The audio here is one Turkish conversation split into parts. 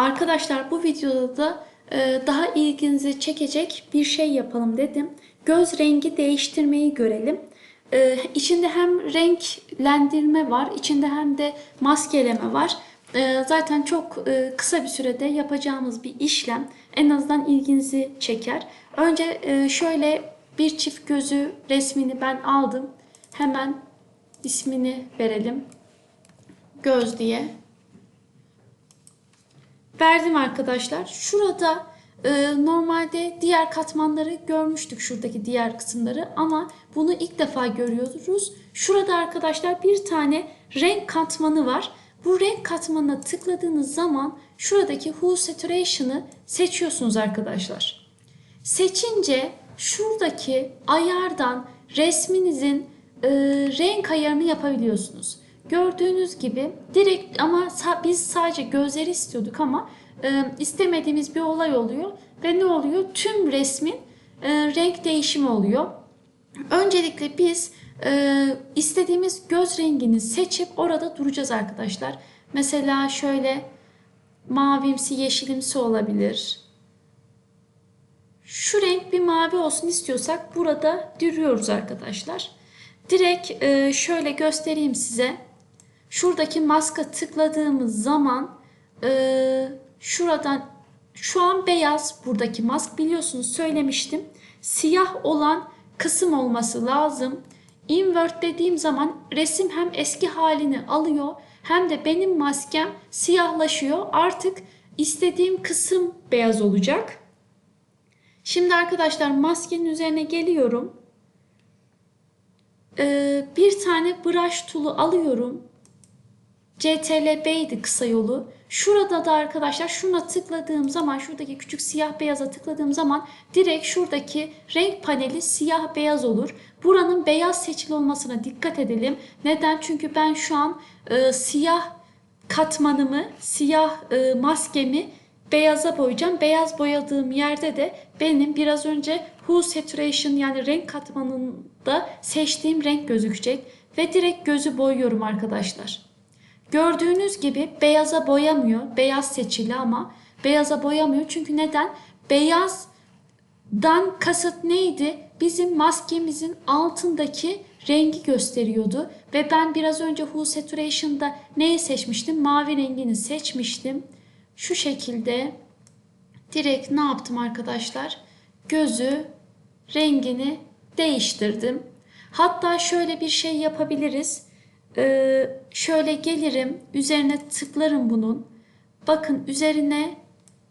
Arkadaşlar bu videoda da e, daha ilginizi çekecek bir şey yapalım dedim. Göz rengi değiştirmeyi görelim. E, içinde hem renklendirme var, içinde hem de maskeleme var. E, zaten çok e, kısa bir sürede yapacağımız bir işlem. En azından ilginizi çeker. Önce şöyle bir çift gözü resmini ben aldım. Hemen ismini verelim. Göz diye verdim arkadaşlar. Şurada e, normalde diğer katmanları görmüştük şuradaki diğer kısımları ama bunu ilk defa görüyoruz. Şurada arkadaşlar bir tane renk katmanı var. Bu renk katmanına tıkladığınız zaman şuradaki Hue Saturation'ı seçiyorsunuz arkadaşlar. Seçince şuradaki ayardan resminizin e, renk ayarını yapabiliyorsunuz. Gördüğünüz gibi direkt ama biz sadece gözleri istiyorduk ama e, istemediğimiz bir olay oluyor ve ne oluyor? Tüm resmin e, renk değişimi oluyor. Öncelikle biz e, istediğimiz göz rengini seçip orada duracağız arkadaşlar. Mesela şöyle mavimsi yeşilimsi olabilir. Şu renk bir mavi olsun istiyorsak burada duruyoruz arkadaşlar. Direkt e, şöyle göstereyim size. Şuradaki maska tıkladığımız zaman e, şuradan şu an beyaz buradaki mask biliyorsunuz söylemiştim. Siyah olan kısım olması lazım. Invert dediğim zaman resim hem eski halini alıyor hem de benim maskem siyahlaşıyor. Artık istediğim kısım beyaz olacak. Şimdi arkadaşlar maskenin üzerine geliyorum. Ee, bir tane brush tool'u alıyorum. CTRL-B'ydi kısa yolu. Şurada da arkadaşlar şuna tıkladığım zaman şuradaki küçük siyah beyaza tıkladığım zaman direkt şuradaki renk paneli siyah beyaz olur. Buranın beyaz seçili olmasına dikkat edelim. Neden? Çünkü ben şu an e, siyah katmanımı, siyah e, maskemi beyaza boyayacağım. Beyaz boyadığım yerde de benim biraz önce Hue Saturation yani renk katmanında seçtiğim renk gözükecek. Ve direkt gözü boyuyorum arkadaşlar. Gördüğünüz gibi beyaza boyamıyor. Beyaz seçili ama beyaza boyamıyor. Çünkü neden? Beyazdan kasıt neydi? Bizim maskemizin altındaki rengi gösteriyordu. Ve ben biraz önce Hue Saturation'da neyi seçmiştim? Mavi rengini seçmiştim. Şu şekilde direkt ne yaptım arkadaşlar? Gözü rengini değiştirdim. Hatta şöyle bir şey yapabiliriz. Ee, şöyle gelirim, üzerine tıklarım bunun. Bakın üzerine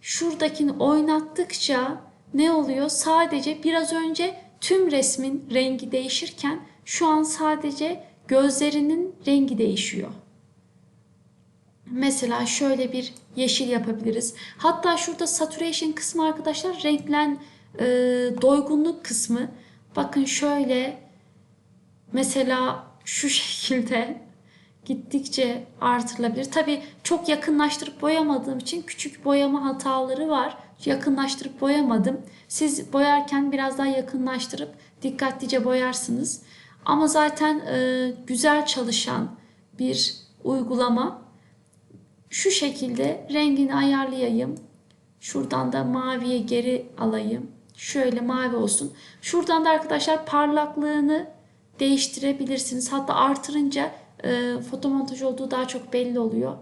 şuradakini oynattıkça ne oluyor? Sadece biraz önce tüm resmin rengi değişirken şu an sadece gözlerinin rengi değişiyor. Mesela şöyle bir yeşil yapabiliriz. Hatta şurada saturation kısmı arkadaşlar renklen e, doygunluk kısmı. Bakın şöyle mesela şu şekilde gittikçe artırılabilir. Tabi çok yakınlaştırıp boyamadığım için küçük boyama hataları var. Yakınlaştırıp boyamadım. Siz boyarken biraz daha yakınlaştırıp dikkatlice boyarsınız. Ama zaten e, güzel çalışan bir uygulama. Şu şekilde rengini ayarlayayım. Şuradan da maviye geri alayım. Şöyle mavi olsun. Şuradan da arkadaşlar parlaklığını değiştirebilirsiniz. Hatta artırınca e, fotomontaj olduğu daha çok belli oluyor.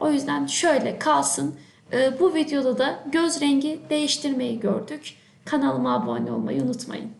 O yüzden şöyle kalsın. E, bu videoda da göz rengi değiştirmeyi gördük. Kanalıma abone olmayı unutmayın.